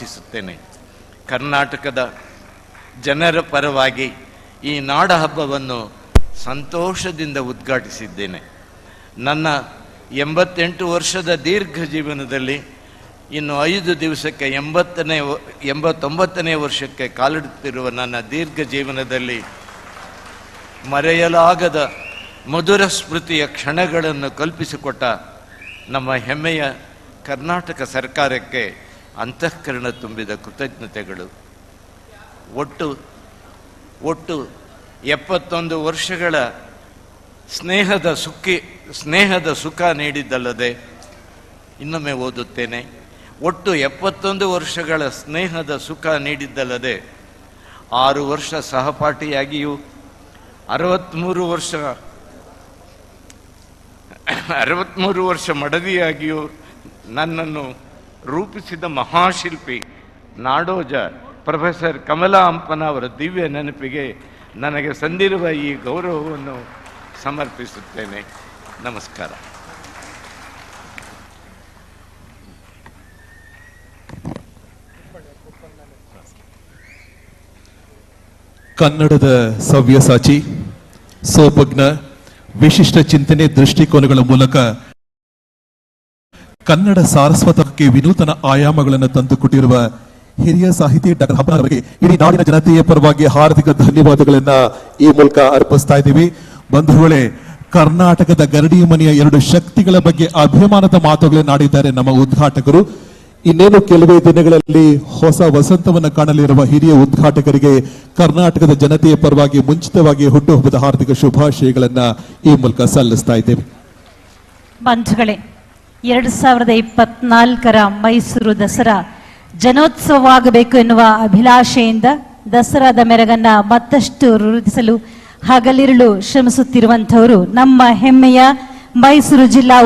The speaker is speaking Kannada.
ಪ್ರಾರ್ಥಿಸುತ್ತೇನೆ. ಕರ್ನಾಟಕದ ಜನರ ಪರವಾಗಿ ಈ ನಾಡ ಹಬ್ಬವನ್ನು ಸಂತೋಷದಿಂದ ಉದ್ಘಾಟಿಸಿದ್ದೇನೆ. ನನ್ನ ಎಂಬತ್ತೆಂಟು ವರ್ಷದ ದೀರ್ಘ ಜೀವನದಲ್ಲಿ ಇನ್ನು ಐದು ದಿವಸಕ್ಕೆ ಎಂಬತ್ತನೇ ಎಂಬತ್ತೊಂಬತ್ತನೇ ವರ್ಷಕ್ಕೆ ಕಾಲಿಡುತ್ತಿರುವ ನನ್ನ ದೀರ್ಘ ಜೀವನದಲ್ಲಿ ಮರೆಯಲಾಗದ ಮಧುರ ಸ್ಮೃತಿಯ ಕ್ಷಣಗಳನ್ನು ಕಲ್ಪಿಸಿಕೊಟ್ಟ ನಮ್ಮ ಹೆಮ್ಮೆಯ ಕರ್ನಾಟಕ ಸರ್ಕಾರಕ್ಕೆ ಅಂತಃಕರಣ ತುಂಬಿದ ಕೃತಜ್ಞತೆಗಳು. ಒಟ್ಟು ಒಟ್ಟು ಎಪ್ಪತ್ತೊಂದು ವರ್ಷಗಳ ಸ್ನೇಹದ ಸುಖಿ, ಸ್ನೇಹದ ಸುಖ ನೀಡಿದ್ದಲ್ಲದೆ ಇನ್ನೊಮ್ಮೆ ಓದುತ್ತೇನೆ. ಒಟ್ಟು ಎಪ್ಪತ್ತೊಂದು ವರ್ಷಗಳ ಸ್ನೇಹದ ಸುಖ ನೀಡಿದ್ದಲ್ಲದೆ ಆರು ವರ್ಷ ಸಹಪಾಠಿಯಾಗಿಯೂ ಅರವತ್ತ್ಮೂರು ವರ್ಷ ಅರವತ್ತ್ಮೂರು ವರ್ಷ ಮಡದಿಯಾಗಿಯೂ ನನ್ನನ್ನು ರೂಪಿಸಿದ ಮಹಾಶಿಲ್ಪಿ ನಾಡೋಜ ಪ್ರೊಫೆಸರ್ ಕಮಲಾ ಹಂಪನ ಅವರ ದಿವ್ಯ ನೆನಪಿಗೆ ನನಗೆ ಸಂದಿರುವ ಈ ಗೌರವವನ್ನು ಸಮರ್ಪಿಸುತ್ತೇನೆ. ನಮಸ್ಕಾರ. ಕನ್ನಡದ ಸವ್ಯಸಾಚಿ, ಸೋಪಜ್ಞ, ವಿಶಿಷ್ಟ ಚಿಂತನೆ ದೃಷ್ಟಿಕೋನಗಳ ಮೂಲಕ ಕನ್ನಡ ಸಾರಸ್ವತಕ್ಕೆ ವಿನೂತನ ಆಯಾಮಗಳನ್ನು ತಂದುಕೊಟ್ಟಿರುವ ಹಿರಿಯ ಸಾಹಿತಿ ಡಾಕ್ಟರ್ ಹಬ್ಬ ಅವರಿಗೆ ಇಡೀ ನಾಡಿನ ಜನತೆಯ ಪರವಾಗಿ ಹಾರ್ದಿಕ ಧನ್ಯವಾದಗಳನ್ನ ಈ ಮೂಲಕ ಅರ್ಪಿಸ್ತಾ ಇದ್ದೀವಿ. ಬಂಧುಗಳೇ, ಕರ್ನಾಟಕದ ಗರಡಿ ಮನೆಯ ಎರಡು ಶಕ್ತಿಗಳ ಬಗ್ಗೆ ಅಭಿಮಾನದ ಮಾತುಗಳನ್ನಾಡಿದ್ದಾರೆ ನಮ್ಮ ಉದ್ಘಾಟಕರು. ಇನ್ನೇನು ಕೆಲವೇ ದಿನಗಳಲ್ಲಿ ಹೊಸ ವಸಂತವನ್ನು ಕಾಣಲಿರುವ ಹಿರಿಯ ಉದ್ಘಾಟಕರಿಗೆ ಕರ್ನಾಟಕದ ಜನತೆಯ ಪರವಾಗಿ ಮುಂಚಿತವಾಗಿ ಹುಟ್ಟುಹಬ್ಬದ ಹಾರ್ದಿಕ ಶುಭಾಶಯಗಳನ್ನ ಈ ಮೂಲಕ ಸಲ್ಲಿಸ್ತಾ ಇದ್ದೇವೆ. ಬಂಧುಗಳೇ ಎರಡು ಸಾವಿರದ ಇಪ್ಪತ್ನಾಲ್ಕರ ಮೈಸೂರು ದಸರಾ ಜನೋತ್ಸವವಾಗಬೇಕು ಎನ್ನುವ ಅಭಿಲಾಷೆಯಿಂದ ದಸರಾದ ಮೆರಗನ್ನ ಮತ್ತಷ್ಟು ವೃದ್ಧಿಸಲು ಹಗಲಿರುಳು ಶ್ರಮಿಸುತ್ತಿರುವಂಥವರು ನಮ್ಮ ಹೆಮ್ಮೆಯ ಮೈಸೂರು ಜಿಲ್ಲಾ